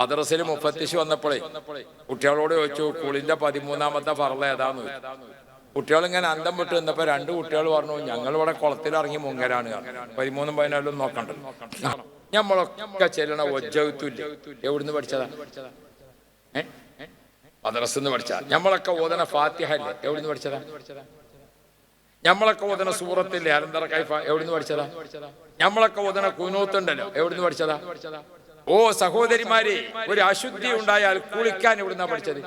മദ്രസയിൽ മുപ്പത്തിശ് വന്നപ്പോഴേ കുട്ടികളോട് ചോദിച്ചു കുളിന്റെ പതിമൂന്നാമത്തെ ഫറല ഏതാന്ന്? കുട്ടികൾ ഇങ്ങനെ അന്തം വിട്ട് നിന്നപ്പോ രണ്ട് കുട്ടികൾ പറഞ്ഞു ഞങ്ങൾ ഇവിടെ കുളത്തിലിറങ്ങി മുങ്ങലാണ് പറഞ്ഞു. പതിമൂന്നും പതിനാലും നോക്കണ്ട. നമ്മളൊക്കെ ചെല്ലണ ഒജ്ജത്തുല്ല? എവിടുന്ന് പഠിച്ചതാ? ഏ? പഠിച്ച നമ്മളൊക്കെ ഓതന ഫാത്തിഹ അല്ലേ എവിടുന്ന് പഠിച്ചതാ? നമ്മളൊക്കെ ഓതന സൂറത്തില്ലേ? അനന്തര കൈഫ എവിടുന്ന് പഠിച്ചതാ? നമ്മളൊക്കെ ഓതന കുനൂത്തുണ്ടല്ലോ? എവിടുന്ന് പഠിച്ചതാ? ഓ സഹോദരിമാരെ ഒരു അശുദ്ധി ഉണ്ടായാൽ കുളിക്കാൻ ഇവിടുന്ന പഠിച്ചത്.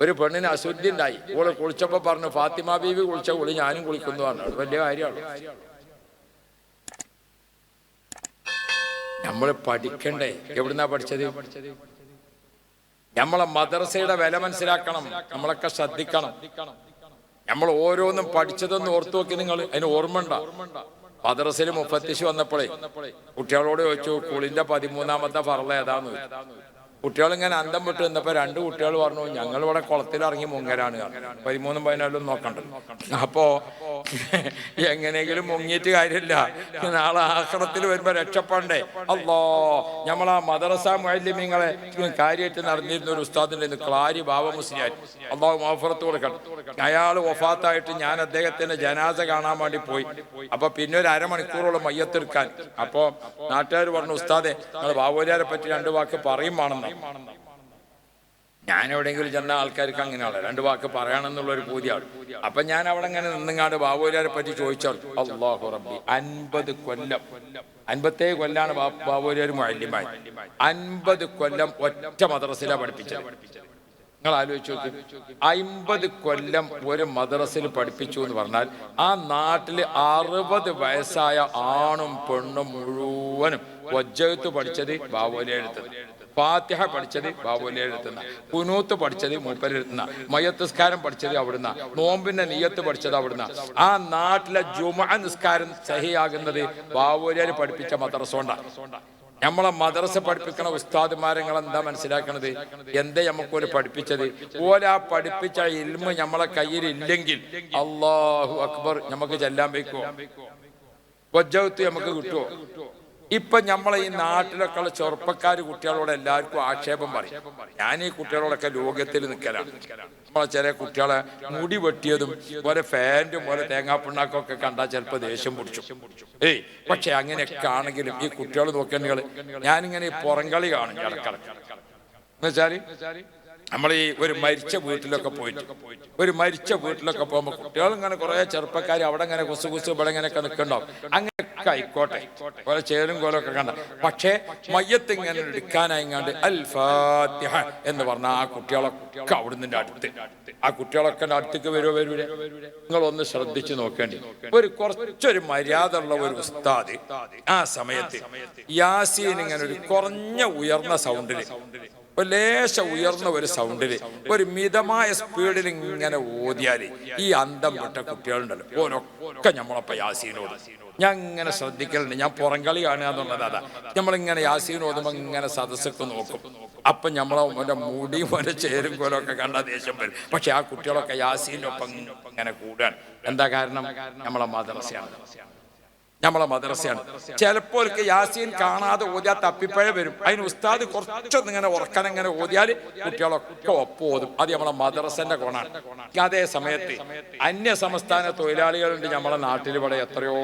ഒരു പെണ്ണിന് അശുദ്ധി ഉണ്ടായി. ഓൾ കുളിച്ചപ്പോ പറഞ്ഞു ഫാത്തിമ ബീവി കുളിച്ച കുളി ഞാനും കുളിക്കുന്നു പറഞ്ഞു. വലിയ കാര്യമാണ്. നമ്മൾ പഠിക്കണ്ടേ? എവിടുന്നാ പഠിച്ചത്? നമ്മളെ മദ്രസയുടെ വില മനസ്സിലാക്കണം. നമ്മളൊക്കെ ശ്രദ്ധിക്കണം. നമ്മൾ ഓരോന്നും പഠിച്ചതെന്ന് ഓർത്തു നോക്കി നിങ്ങൾ അതിന് ഓർമ്മ ഉണ്ടോ? മദ്രസയിൽ മുപ്പത്തിശ് വന്നപ്പോഴേ കുട്ടികളോട് ചോദിച്ചു കുളിന്റെ പതിമൂന്നാമത്തെ ഫറല ഏതാന്ന്? കുട്ടികൾ ഇങ്ങനെ അന്തം വിട്ട് നിന്നപ്പോ രണ്ട് കുട്ടികൾ പറഞ്ഞു ഞങ്ങൾ ഇവിടെ കുളത്തിലിറങ്ങി പറഞ്ഞു. പതിമൂന്നും പതിനാലും നോക്കണ്ടല്ലോ അപ്പോ എങ്ങനെയെങ്കിലും മുങ്ങിയിട്ട് കാര്യമില്ല. നാളെ ആശ്രമത്തിൽ വരുമ്പോ രക്ഷപ്പെടണ്ടേ? അല്ലോ നമ്മളാ മദ്രസ മൈലിമിങ്ങളെ കാര്യമായിട്ട് നടന്നിരുന്ന ഒരു ഉസ്താദിന്റെ ക്ലാരി ബാബ മുസ്ലിയാർ അള്ളാഹു മോഫറത്ത് കൊടുക്കണം അയാൾ വഫാത്തായിട്ട് ഞാൻ അദ്ദേഹത്തിന്റെ ജനാസ കാണാൻ വേണ്ടി പോയി. അപ്പൊ പിന്നെ ഒരു അരമണിക്കൂറോളം മയ്യത്തെടുക്കാൻ അപ്പോ നാട്ടുകാർ പറഞ്ഞു ഉസ്താദെ നിങ്ങൾ ബാബുരാരെ പറ്റി രണ്ട് വാക്ക് പറയും പറയുമാണെന്ന് ഞാൻ എവിടെയെങ്കിലും ചെന്ന ആൾക്കാർക്ക് അങ്ങനെയുള്ള രണ്ട് വാക്ക് പറയണമെന്നുള്ള ഒരു പൂതിയാണ്. അപ്പൊ ഞാൻ അവിടെ അങ്ങനെ നിന്നങ്ങാണ്ട് ബാബുലാരെ പറ്റി ചോദിച്ചാൽ അള്ളാഹു റബ്ബി അൻപത് കൊല്ലം. അൻപത്തേ കൊല്ലാണ് ബാബുരാർ മുഅല്ലിമായി. അൻപത് കൊല്ലം ഒറ്റ മദ്രസില പഠിപ്പിച്ചത്. നിങ്ങൾ ആലോചിച്ചു നോക്കി. അമ്പത് കൊല്ലം ഒരു മദ്രസിൽ പഠിപ്പിച്ചു എന്ന് പറഞ്ഞാൽ ആ നാട്ടിൽ അറുപത് വയസ്സായ ആണും പെണ്ണും മുഴുവനും വജ്ജത്ത് പഠിച്ചത് ബാബുലെ എഴുത്തുന്ന ഫാത്തിഹ പഠിച്ചത് ബാബുലെ എഴുത്തുന്ന കുനൂത്ത് പഠിച്ചത് മൂപ്പരെഴുത്തുന്ന. മയത്തുസ്കാരം പഠിച്ചത് അവിടുന്ന്. നോമ്പിന്റെ നീയത്ത് പഠിച്ചത് അവിടുന്ന്. ആ നാട്ടിലെ ജുമ നിസ്കാരം സഹിയാകുന്നത് ബാബുലേര് പഠിപ്പിച്ച മദ്രസ കൊണ്ടാണ് നമ്മളെ മദ്രസ പഠിപ്പിക്കണ ഉസ്താദുമാരങ്ങൾ എന്താ മനസ്സിലാക്കണത്? എന്തേ നമുക്കൊരു പഠിപ്പിച്ചത്? ഓല ആ പഠിപ്പിച്ച ഇൽമ നമ്മളെ കയ്യിൽ ഇല്ലെങ്കിൽ അള്ളാഹു അക്ബർ നമുക്ക് ചെല്ലാൻ വയ്ക്കുമോ കൊജ്ജത്ത് നമുക്ക് കിട്ടുമോ ഇപ്പൊ നമ്മളെ ഈ നാട്ടിലൊക്കെ ഉള്ള ചെറുപ്പക്കാർ കുട്ടികളോട് എല്ലാവർക്കും ആക്ഷേപം പറയും. ഞാൻ ഈ കുട്ടികളോടൊക്കെ ലോകത്തിൽ നിൽക്കലാണ് നമ്മളെ ചില കുട്ടികളെ മുടി വെട്ടിയതും പോലെ ഫാന്റും പോലെ തേങ്ങാപ്പിണ്ണാക്കൊക്കെ കണ്ടാൽ ചിലപ്പോൾ ദേഷ്യം പിടിച്ചു. ഏയ് പക്ഷെ അങ്ങനെയൊക്കെ ആണെങ്കിലും ഈ കുട്ടികൾ നോക്കിയാൽ ഞാനിങ്ങനെ ഈ പുറംകളി കാണും ഇടക്കിടക്ക് എന്നുവെച്ചാൽ നമ്മൾ ഈ ഒരു മരിച്ച വീട്ടിലൊക്കെ പോയിട്ട് ഒരു മരിച്ച വീട്ടിലൊക്കെ പോകുമ്പോൾ കുട്ടികൾ ഇങ്ങനെ കുറെ ചെറുപ്പക്കാർ അവിടെ ഇങ്ങനെ കുസു കുസു ഇവിടെ ഇങ്ങനെയൊക്കെ നിൽക്കണ്ടാവും ആയിക്കോട്ടെ. കുറെ ചേരും കോലൊക്കെ കണ്ട? പക്ഷേ മയ്യത്ത് ഇങ്ങനെ എടുക്കാനായിങ്ങാണ്ട് അൽ ഫാത്തിഹ എന്ന് പറഞ്ഞ ആ കുട്ടികളൊക്കെ അവിടുന്ന് അടുത്ത്. ആ കുട്ടികളൊക്കെ അടുത്തേക്ക് വരുമോ വരൂലേ നിങ്ങൾ ഒന്ന് ശ്രദ്ധിച്ചു നോക്കേണ്ടി. ഒരു കുറച്ചൊരു മര്യാദ ഉള്ള ഒരു ഉസ്താദ് ആ സമയത്ത് യാസീൻ ഇങ്ങനെ ഒരു കുറഞ്ഞ ഉയർന്ന സൗണ്ടിൽ ലേശ ഉയർന്ന ഒരു സൗണ്ടിൽ ഒരു മിതമായ സ്പീഡിൽ ഇങ്ങനെ ഓതിയാൽ ഈ അന്തം വിട്ട കുട്ടികളുണ്ടല്ലോ. ഓരൊക്കെ നമ്മളപ്പോ യാസീനോട് ഞാൻ ഇങ്ങനെ ശ്രദ്ധിക്കലുണ്ട്. ഞാൻ പുറംകളി കാണുക എന്നുള്ളത് അതാ. നമ്മളിങ്ങനെ യാസീൻ ഇങ്ങനെ സദസ്സൊക്കെ നോക്കും. അപ്പൊ നമ്മളെ മറ്റേ മുടി പോലെ ചേരും കോലൊക്കെ കണ്ട ദേഷ്യം വരും. പക്ഷെ ആ കുട്ടികളൊക്കെ യാസീനൊപ്പം ഇങ്ങനെ കൂടാൻ എന്താ കാരണം? നമ്മളെ മദ്രസയാണ്. നമ്മളെ മദ്രസയാണ്. ചിലപ്പോൾ യാസീൻ കാണാതെ ഓതിയാൽ തപ്പിപ്പഴ വരും. അതിന് ഉസ്താദ് കുറച്ചൊന്നും ഇങ്ങനെ ഉറക്കാൻ ഇങ്ങനെ ഓതിയാൽ കുട്ടികളൊക്കെ ഒപ്പം ഓതും. അത് നമ്മളെ മദ്രസന്റെ ഗുണമാണ്. അതേ സമയത്ത് അന്യ സംസ്ഥാന തൊഴിലാളികളുണ്ട് നമ്മളെ നാട്ടിൽ ഇവിടെ എത്രയോ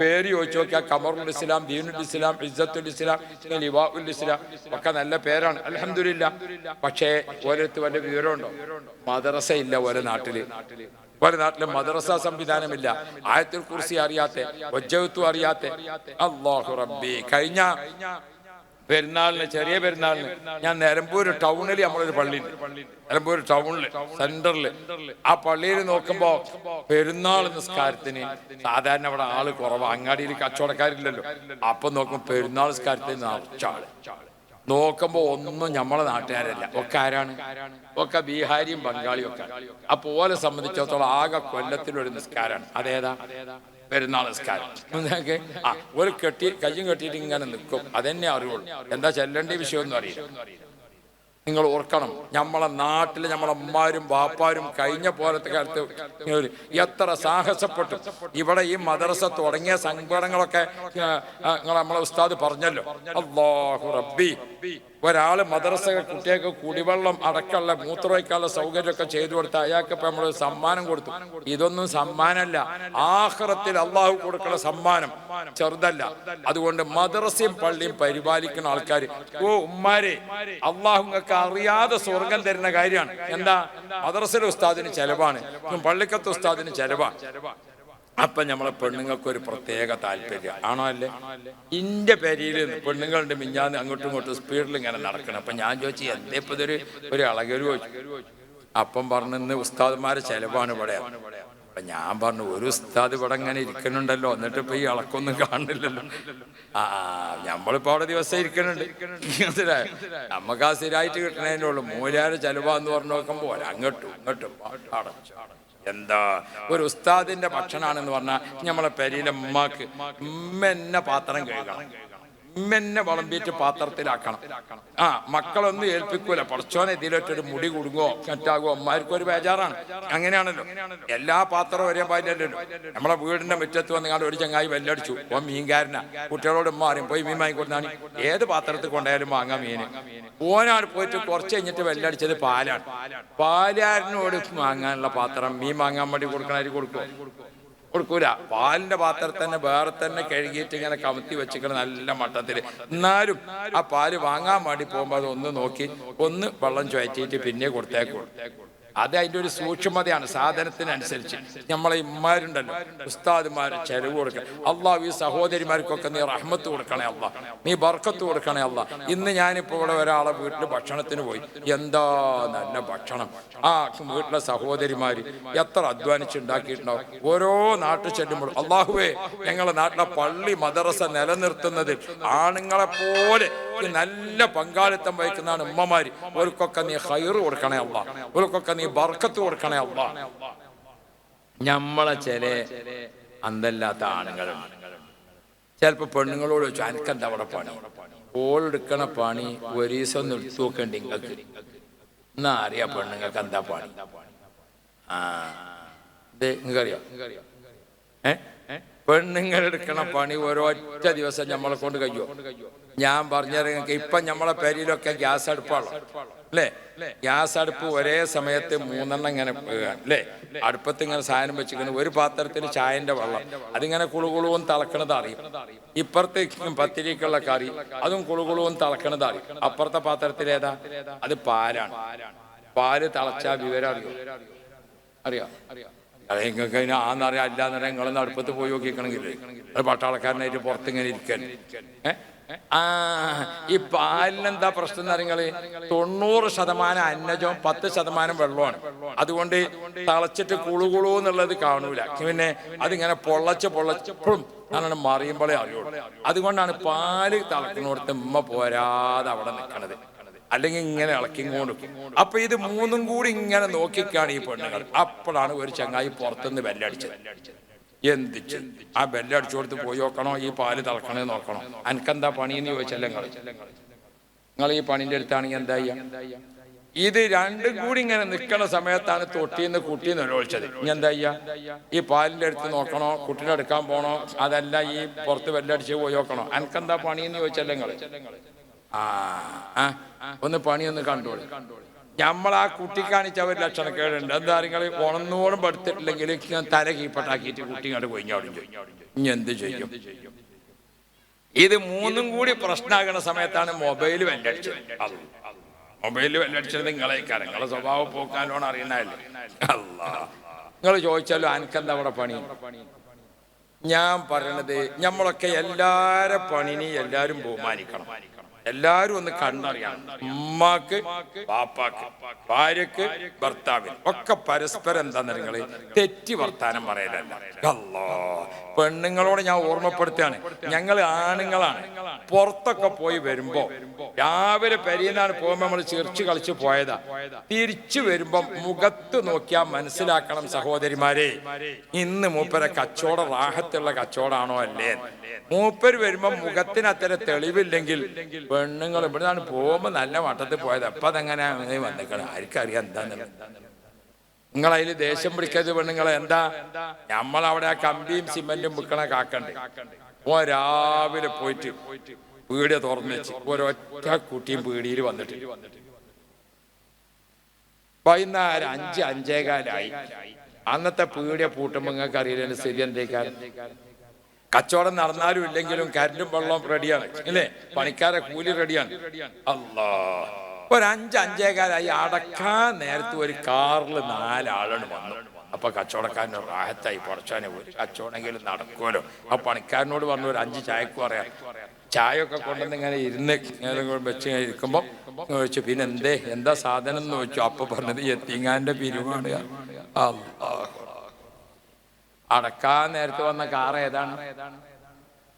പേര് ചോദിച്ചു നോക്കിയാൽ കമറുൽ ഇസ്ലാം ദീനുൽ ഇസ്ലാം ഇസ്സത്തുൽ ഇസ്ലാം ലിവാഉൽ ഇസ്ലാം ഒക്കെ നല്ല പേരാണ്. അലഹമില്ല പക്ഷേ ഓരോരുത്തർ വല്ല വിവരമുണ്ടോ? മദ്രസ ഇല്ല ഓരോ നാട്ടിൽ. പല നാട്ടിലും മദ്രസ സംവിധാനമില്ല. ആയത്തിൽ കുറിച്ച് അറിയാത്ത ഒജ്ജവത്വം അറിയാത്ത. അള്ളാഹു റബ്ബി. കഴിഞ്ഞ പെരുന്നാളിന് ചെറിയ പെരുന്നാളിന്. ഞാൻ നിലമ്പൂർ ടൗണിൽ നമ്മളൊരു പള്ളി നിലമ്പൂർ ടൗണിൽ സെന്ററിൽ ആ പള്ളിയിൽ നോക്കുമ്പോ പെരുന്നാൾ നിസ്കാരത്തിന് സാധാരണ അവിടെ ആൾ കുറവാ. അങ്ങാടിയിൽ കച്ചവടക്കാരില്ലല്ലോ. അപ്പൊ നോക്കുമ്പോ പെരുന്നാൾ നിസ്കാരത്തിന് നിറച്ചാൾ നോക്കുമ്പോ ഒന്നും നമ്മളെ നാട്ടുകാരല്ല. ഒക്കെ ആരാണ്? ഒക്കെ ബീഹാരിയും ബംഗാളിയും ഒക്കെ. അപ്പൊ ഓലെ സംബന്ധിച്ചിടത്തോളം ആകെ കൊല്ലത്തിലൊരു നിസ്കാരമാണ് അതേതാ? പെരുന്നാൾ നിസ്കാരം. മനസ്സിലാക്കേ ആ ഒരു കെട്ടി കയ്യും കെട്ടിയിട്ട് ഇങ്ങനെ നിൽക്കും. അതെന്നെ അറിയുള്ളൂ. എന്താ ചെല്ലേണ്ട വിഷയമൊന്നും അറിയില്ല. നിങ്ങൾ ഓർക്കണം നമ്മളെ നാട്ടിൽ നമ്മളെ അമ്മാരും ബാപ്പാരും കഴിഞ്ഞ പോലത്തെ കാലത്ത് എത്ര സാഹസപ്പെട്ടു. ഇവിടെ ഈ മദ്രസ തുടങ്ങിയ ആ, നമ്മളെ ഉസ്താദ് പറഞ്ഞല്ലോ. അള്ളാഹു റബ്ബി. ഒരാൾ മദ്രസ കുട്ടികൾക്ക് കുടിവെള്ളം അടക്കമുള്ള മൂത്രവയ്ക്കാനുള്ള സൗകര്യമൊക്കെ ചെയ്തു കൊടുത്ത് അയാൾക്ക് ഇപ്പൊ നമ്മൾ സമ്മാനം കൊടുത്തു. ഇതൊന്നും സമ്മാനമല്ല. ആഹ്റത്തിൽ അള്ളാഹു കൊടുക്കുന്ന സമ്മാനം ചെറുതല്ല. അതുകൊണ്ട് മദ്രസയും പള്ളിയും പരിപാലിക്കുന്ന ആൾക്കാർ ഓ ഉമ്മാരെ അള്ളാഹുങ്ങൾക്ക് അറിയാതെ സ്വർഗം തരുന്ന കാര്യമാണ്. എന്താ? മദ്രസയിലെ ഉസ്താദിന് ചെലവാണ്. പള്ളിക്കത്തെ ഉസ്താദിന് ചെലവാണ്. അപ്പൊ നമ്മളെ പെണ്ണുങ്ങൾക്ക് ഒരു പ്രത്യേക താല്പര്യം. ആണോ അല്ലേ? ഇന്റെ പേരിൽ പെണ്ണുങ്ങളുടെ മിഞ്ഞാന്ന് അങ്ങോട്ടും ഇങ്ങോട്ടും സ്പീഡിൽ ഇങ്ങനെ നടക്കണം. അപ്പൊ ഞാൻ ചോദിച്ചു എന്തേ ഇപ്പൊ ഇതൊരു ഒരു അളകരു അപ്പം പറഞ്ഞിന്ന് ഉസ്താദ്മാരെ ചെലവാണ് ഇവിടെ. അപ്പൊ ഞാൻ പറഞ്ഞു ഒരു ഉസ്താദ് ഇവിടെ ഇങ്ങനെ ഇരിക്കണുണ്ടല്ലോ എന്നിട്ട് ഇപ്പൊ ഈ ഇളക്കൊന്നും കാണുന്നില്ലല്ലോ. ആ നമ്മളിപ്പോ അവിടെ ദിവസം ഇരിക്കണുണ്ട് നമുക്ക് ആ സ്ഥിരമായിട്ട് കിട്ടണേനുള്ളൂ മൂലാര് ചെലവാന്ന് പറഞ്ഞു നോക്കുമ്പോ അങ്ങോട്ടും ഇങ്ങോട്ടും അടച്ചു. എന്താ? ഒരു ഉസ്താദിന്റെ ഭക്ഷണമാണെന്ന് പറഞ്ഞാൽ നമ്മളെ പെരിയിലെ ഉമ്മാക്ക് ഉമ്മ എന്നെ പാത്രം കഴുകണം. ഉമ്മ വളമ്പിയിട്ട് പാത്രത്തിലാക്കണം. ആ മക്കളൊന്നും ഏൽപ്പിക്കൂല. പഠിച്ചോനെ ഇതിലൊറ്റൊരു മുടി കുടുങ്ങോ കറ്റാകോ അമ്മമാർക്കും ഒരു ബേജാറാണ്. അങ്ങനെയാണല്ലോ. എല്ലാ പാത്രവും ഒരേ പാറ്റല്ലോ നമ്മളെ വീടിന്റെ മുറ്റത്ത് വന്നുകൊണ്ട് ഒരു ചങ്ങായി വെല്ലടിച്ചു. ഓ മീൻകാരനാ. കുട്ടികളോട് ഉമ്മ അറിയും പോയി മീൻ വാങ്ങിക്കൊടുത്താണ് ഏത് പാത്രത്തിൽ കൊണ്ടായാലും വാങ്ങാം മീന്. ഓനാണ് പോയിട്ട് കുറച്ച് കഴിഞ്ഞിട്ട് വെല്ലടിച്ചത് പാലാണ്. പാലാരനോട് വാങ്ങാനുള്ള പാത്രം മീൻ വാങ്ങാൻ വേണ്ടി കൊടുക്കണ കൊടുക്കുമോ കൊടുക്കൂല. പാലിന്റെ പാത്രം തന്നെ വേറെ തന്നെ കഴുകിയിട്ട് ഇങ്ങനെ കമത്തി വെച്ചിക്കണം നല്ല മട്ടത്തിൽ എന്നാലും ആ പാൽ വാങ്ങാൻ വേണ്ടി പോകുമ്പോൾ അത് ഒന്ന് നോക്കി ഒന്ന് വെള്ളം ചുഴറ്റിയിട്ട് പിന്നെ കൊടുത്തേക്കും. അത് അതിന്റെ ഒരു സൂക്ഷ്മതയാണ് സാധനത്തിനനുസരിച്ച്. നമ്മളെ ഇമ്മാരുണ്ടല്ലോ ഉസ്താദ്മാർ ചെലവ് കൊടുക്കണം അള്ളാഹ് ഈ സഹോദരിമാർക്കൊക്കെ നീ റഹ്മത്ത് കൊടുക്കണേ അല്ല നീ ബർക്കത്ത് കൊടുക്കണേ അല്ല ഇന്ന് ഞാനിപ്പോൾ ഇവിടെ ഒരാളെ വീട്ടിൽ ഭക്ഷണത്തിന് പോയി. എന്താ നല്ല ഭക്ഷണം? ആ വീട്ടിലെ സഹോദരിമാർ എത്ര അധ്വാനിച്ചുണ്ടാക്കിയിട്ടുണ്ടാവും? ഓരോ നാട്ടിൽ ചെല്ലുമ്പോൾ അള്ളാഹുവേ ഞങ്ങളുടെ നാട്ടിലെ പള്ളി മദ്രസ നിലനിർത്തുന്നതിൽ ആണുങ്ങളെ പോലെ നല്ല പങ്കാളിത്തം വഹിക്കുന്നതാണ് ഉമ്മമാര്. ഓർക്കൊക്കെ നീ ഹൈറ് കൊടുക്കണേ അല്ല ഓർക്കൊക്കെ നീ ബർക്കത്ത് കൊടുക്കണേ അല്ല ഞമ്മളെ ചില അന്തല്ലാത്ത ആണുങ്ങളുണ്ട് ചിലപ്പോ പെണ്ണുങ്ങളോട് ചോദിച്ചു അനക്കെന്താ അവിടെ പണി? ഓളെടുക്കണ പണി ഒരു ദിവസം നിർത്തി നോക്കണ്ട നിങ്ങൾക്ക് എന്നാ അറിയാം പെണ്ണുങ്ങൾക്ക് എന്താ പണി? ആ ഇത് നിങ്ങൾക്കറിയാം ഏ? പെണ്ണുങ്ങൾ എടുക്കണ പണി ഒരൊറ്റ ദിവസം നമ്മളെ കൊണ്ട് കഴിയോ ഞാൻ പറഞ്ഞിറങ്ങി ഇപ്പൊ നമ്മളെ പേരിലൊക്കെ ഗ്യാസ് അടുപ്പാണ്? അല്ലേ? ഗ്യാസ് അടുപ്പ് ഒരേ സമയത്ത് മൂന്നെണ്ണം ഇങ്ങനെ. അല്ലേ? അടുപ്പത്ത് ഇങ്ങനെ സാധനം വെച്ചിരിക്കുന്നു. ഒരു പാത്രത്തിൽ ചായന്റെ വെള്ളം. അതിങ്ങനെ കുളുകുളുവും തിളക്കണത് അറിയും. പത്തിരിക്കുള്ള കറി അതും കുളുകുളുവും തിളക്കണത് അറിയും. അപ്പുറത്തെ പാത്രത്തിൽ ഏതാ? അത് പാലാണ്. പാൽ തിളച്ചാ വിവരം അറിയോ? അറിയാം? അത് നിങ്ങൾക്ക് അതിന് ആന്നറിയാം? നിങ്ങളൊന്ന് അടുപ്പത്ത് പോയി നോക്കിക്കണമെങ്കിൽ അത് പട്ടാളക്കാരനായിട്ട് പുറത്തിങ്ങനെ ഇരിക്കാൻ? ആ ഈ പാലിനെന്താ പ്രശ്നം എന്ന് അറിയങ്ങൾ തൊണ്ണൂറ് ശതമാനം അന്നജവും പത്ത് ശതമാനം വെള്ളമാണ് അതുകൊണ്ട് തളച്ചിട്ട് കുളുകുളു എന്നുള്ളത് കാണൂല. പിന്നെ അതിങ്ങനെ പൊള്ളച്ച് പൊള്ളച്ചപ്പോഴും അങ്ങനെ മറിയുമ്പോഴേ അറിയുള്ളൂ. അതുകൊണ്ടാണ് പാൽ തളക്കുന്നോടത്ത് ഉമ്മ പോരാതെ അവിടെ നിൽക്കണത് അല്ലെങ്കിൽ ഇങ്ങനെ ഇളക്കിങ്ങോണ്ട്. അപ്പൊ ഇത് മൂന്നും കൂടി ഇങ്ങനെ നോക്കിക്കാണ് ഈ പെണ്ണുങ്ങൾ. അപ്പോഴാണ് ഒരു ചങ്ങായി പുറത്തുനിന്ന് ബെല്ലടിച്ചത് എന്ത് ആ ബെല്ലടിച്ചു കൊടുത്ത് പോയി നോക്കണോ? ഈ പാൽ തിളക്കണേ നോക്കണോ? അനക്കെന്താ പണിയെന്ന് ചോദിച്ചല്ലേ നിങ്ങൾ ഈ പണിന്റെ അടുത്താണെങ്കിൽ എന്താ ഇത് രണ്ടും കൂടി ഇങ്ങനെ നിൽക്കുന്ന സമയത്താണ് തൊട്ടിന്ന് കുട്ടിന്ന് ഒഴിച്ചത് ഇനി എന്താ ചെയ്യാ? ഈ പാലിന്റെ അടുത്ത് നോക്കണോ? കുട്ടിനെ എടുക്കാൻ പോണോ? അതല്ല ഈ പുറത്ത് ബെല്ലടിച്ച് പോയി നോക്കണോ? അനക്കെന്താ പണിയെന്ന് ചോദിച്ചല്ലേ നിങ്ങൾ ആ ആ ഒന്ന് പണിയൊന്ന് കണ്ടോളി. നമ്മൾ ആ കുട്ടി കാണിച്ച ഒരു ലക്ഷണക്കേടുണ്ട് എന്താ നിങ്ങൾ ഉണന്നോളം പഠിത്തിട്ടില്ലെങ്കിൽ തല കീപ്പട്ടാക്കിയിട്ട് കുട്ടി ഇങ്ങോട്ട് കൊഞ്ഞോടും ഇനി എന്ത് ചെയ്യും? ഇത് മൂന്നും കൂടി പ്രശ്നമാകുന്ന സമയത്താണ് മൊബൈൽ വെല്ലടിച്ചത്. മൊബൈൽ വെല്ലടിച്ചത് നിങ്ങളെ നിങ്ങളെ സ്വഭാവം പോക്കാനോണം അറിയണല്ലേ അല്ല നിങ്ങൾ ചോദിച്ചാലോ അനക്കെന്താ അവിടെ പണി? ഞാൻ പറയണത് നമ്മളൊക്കെ എല്ലാരെ പണിനെ എല്ലാരും ബഹുമാനിക്കണം. എല്ലാരും ഒന്ന് കണ്ടറിയാം ഉമ്മാക്ക് പാപ്പാക്ക് ഭാര്യക്ക് ഭർത്താവിന്. ഒക്കെ പരസ്പരം എന്താ നിങ്ങൾ തെറ്റി വർത്താനം പറയലല്ല. അല്ലോ പെണ്ണുങ്ങളോട് ഞാൻ ഓർമ്മപ്പെടുത്തുകയാണ്. ഞങ്ങൾ ആണുങ്ങളാണ്. പുറത്തൊക്കെ പോയി വരുമ്പോ രാവിലെ പെരിയെന്നാണ് പോകുമ്പോ നമ്മൾ ചിർച്ച് കളിച്ച് പോയതാ. തിരിച്ചു വരുമ്പോ മുഖത്ത് നോക്കിയാൽ മനസ്സിലാക്കണം സഹോദരിമാരെ ഇന്ന് മൂപ്പരെ കച്ചവടം റാഹത്തുള്ള കച്ചവടാണോ അല്ലേ മൂപ്പര് വരുമ്പോ മുഖത്തിന് അത്ര തെളിവില്ലെങ്കിൽ പെണ്ണുങ്ങൾ ഇവിടുന്നാണ് പോകുമ്പോ നല്ല വട്ടത്തിൽ പോയത്. അപ്പൊ അതെങ്ങനെ വന്നിക്കണം? ആർക്കറിയാം എന്താന്നുള്ളത്. നിങ്ങൾ അതിൽ ദേഷ്യം പിടിക്കരുത് പെണ്ണുങ്ങൾ എന്താ? നമ്മളവിടെ ആ കമ്പിയും സിമെന്റും വിൽക്കണ കാക്കണ്ട്. ഓ രാവിലെ പോയിട്ട് പീടിയ തുറന്നു വെച്ച് ഒരൊറ്റ കുട്ടിയും പീടിയിൽ വന്നിട്ട്. വൈകുന്നേരം അഞ്ച് അഞ്ചേകാലായി. അന്നത്തെ പീടിയ പൂട്ടുമ്പോ നിങ്ങൾക്ക് അറിയില്ല സ്ഥിതി എന്തേക്കാരം? കച്ചവടം നടന്നാലും ഇല്ലെങ്കിലും കരിലും വെള്ളവും റെഡിയാണ് ഇല്ലേ പണിക്കാരെ കൂലി റെഡിയാണ് അല്ലാ. ഒരു അഞ്ച് അടക്കാൻ നേരത്തെ ഒരു കാറിൽ നാലാളാണ് വന്നു. അപ്പൊ കച്ചവടക്കാരന് റാഹത്തായി. പുറച്ചാനെ ഒരു കച്ചവടമെങ്കിലും നടക്കുമല്ലോ. ആ പണിക്കാരനോട് പറഞ്ഞു ഒരു അഞ്ച് ചായക്ക് പറയാം. ചായ ഒക്കെ കൊണ്ടുവന്ന് ഇങ്ങനെ ഇരുന്ന് വെച്ച് ഇരിക്കുമ്പോ ചോദിച്ചു പിന്നെ എന്തേ? എന്താ സാധനം? എന്ന് ചോദിച്ചു. അപ്പൊ പറഞ്ഞത് എത്തിങ്ങാന്റെ പിരിവാണ്. അല്ലാഹ് അടക്കാൻ നേരത്തെ വന്ന കാർ ഏതാണ്?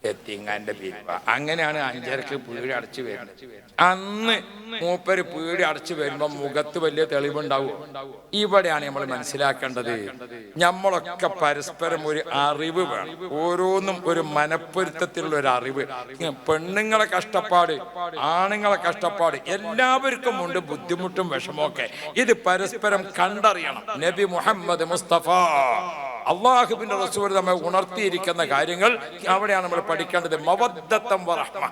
എത്തിങ്ങാന്റെ പിരിവ അങ്ങനെയാണ് അഞ്ചരക്ക് പീടി അടച്ചു വരുന്നത്. അന്ന് മൂപ്പര് പീടി അടച്ചു വരുമ്പോ മുഖത്ത് വലിയ തെളിവുണ്ടാവും. ഇവിടെയാണ് നമ്മൾ മനസ്സിലാക്കേണ്ടത്. നമ്മളൊക്കെ പരസ്പരം ഒരു അറിവ് വേണം. ഓരോന്നും ഒരു മനപ്പൊരുത്തത്തിലുള്ള ഒരു അറിവ് പെണ്ണുങ്ങളെ കഷ്ടപ്പാട് ആണുങ്ങളെ കഷ്ടപ്പാട് എല്ലാവർക്കും ഉണ്ട് ബുദ്ധിമുട്ടും വിഷമമൊക്കെ. ഇത് പരസ്പരം കണ്ടറിയണം. നബി മുഹമ്മദ് മുസ്തഫ. അള്ളാഹുബിന്റെ റസൂൽ നമ്മെ ഉണർത്തിയിരിക്കുന്ന കാര്യങ്ങൾ അവിടെയാണ് നമ്മൾ പഠിക്കേണ്ടത്. മവദ്ദത്തം വറഹ്മ